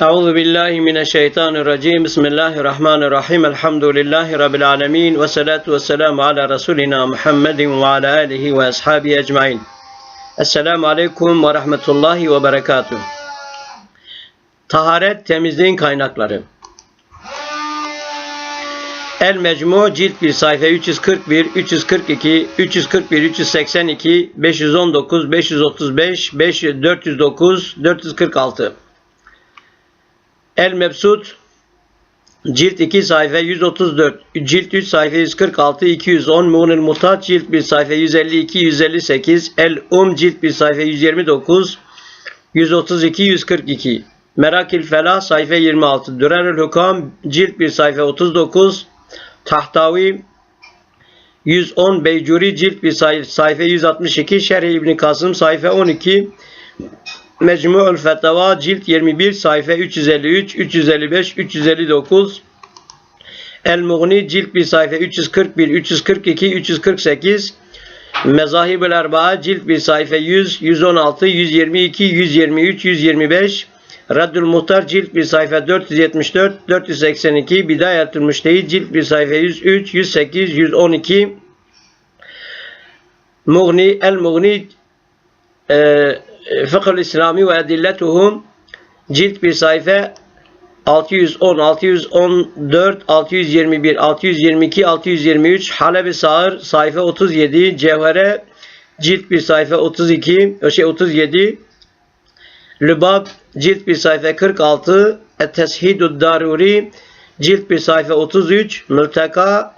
Euzu billahi mineşşeytanirracim. Bismillahirrahmanirrahim. Elhamdülillahi rabbil alamin ve salatu vesselamü ala resulina Muhammedin ve ala alihi ve ashabihi ecmaîn. Esselamu aleyküm ve rahmetullahi ve berekatuh. Taharet temizliğin kaynakları. El Mecmu cilt 1 sayfa 341, 342, 341, 382, 519, 535, 5, 409, 446. El Mebsut cilt 2 sayfa 134, cilt 3 sayfa 146, 210, Muğnil Mutat cilt 1 sayfa 152, 158, El Um cilt 1 sayfa 129, 132, 142. Merakil Felah sayfa 26, Dürerül Hukam cilt 1 sayfa 39, Tahtavi 110 Beycuri cilt bir sayfa 162 Şerh İbn Kasım sayfa 12 Mecmu'ül Fetava cilt 21 sayfa 353 355 359 El Mughni cilt bir sayfa 341 342 348 Mezahibül Erbaa cilt bir sayfa 100 116 122 123 125 Raddül Muhtar cilt bir sayfa 474, 482, Bidayetül Müştehid cilt bir sayfa 103, 108, 112, Mughni, El Mughni, e, Fıkhül İslami ve Edilletuhum cilt bir sayfa 610, 614, 621, 622, 623, Halebi Sağır sayfa 37, Cevhere cilt bir sayfa 32, şey 37, Lübab cilt bir sayfa 46, Et-Teshidud Daruri cilt bir sayfa 33, Mülteka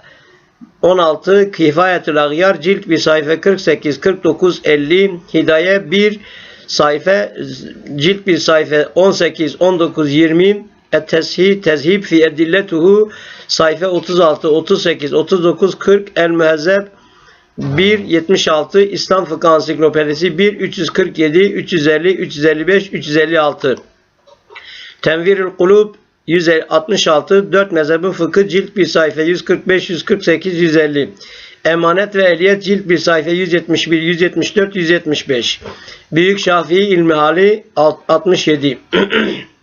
16, Kifayetül Agyar cilt bir sayfa 48, 49, 50, Hidaye 1 sayfa cilt bir sayfa 18, 19, 20, Et-Teshid Tezhib fi Edilletuhu sayfa 36, 38, 39, 40, El-Mühezzeb 1 76 İslam Fıkıh Ansiklopedisi 1 347 350 355 356 Tenvirül Kulub 166 4 mezhebi fıkıh cilt bir sayfa 145 148 150 Emanet ve Eliyet cilt bir sayfa 171 174 175 Büyük Şafii İlmihali 67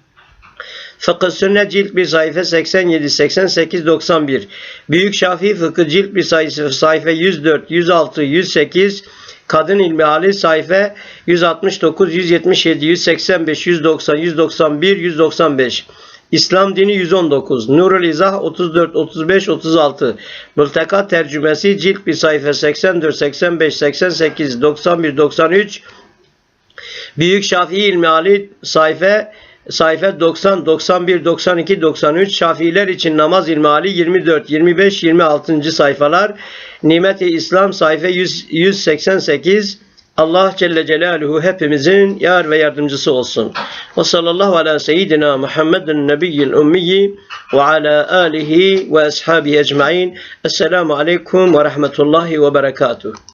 Fıkıh Sünnet cilt bir sayfa 87, 88, 91. Büyük Şafii Fıkıh cilt bir sayfa, sayfa 104, 106, 108. Kadın İlmi Hali sayfa 169, 177, 185, 190, 191, 195. İslam dini 119. Nurul İzah 34, 35, 36. Mülteka tercümesi cilt bir sayfa 84, 85, 88, 91, 93. Büyük Şafii İlmi Hali sayfa sayfa 90, 91, 92, 93 Şafiiler için namaz ilmali 24, 25, 26. sayfalar Nimet-i İslam sayfa 100, 188 Allah Celle Celaluhu hepimizin yar ve yardımcısı olsun. Ve sallallahu ala seyyidina Muhammedin nebiyyil ummiyi ve ala alihi ve ashabihi ecmain. Esselamu aleyküm ve rahmetullahi ve berekatuhu.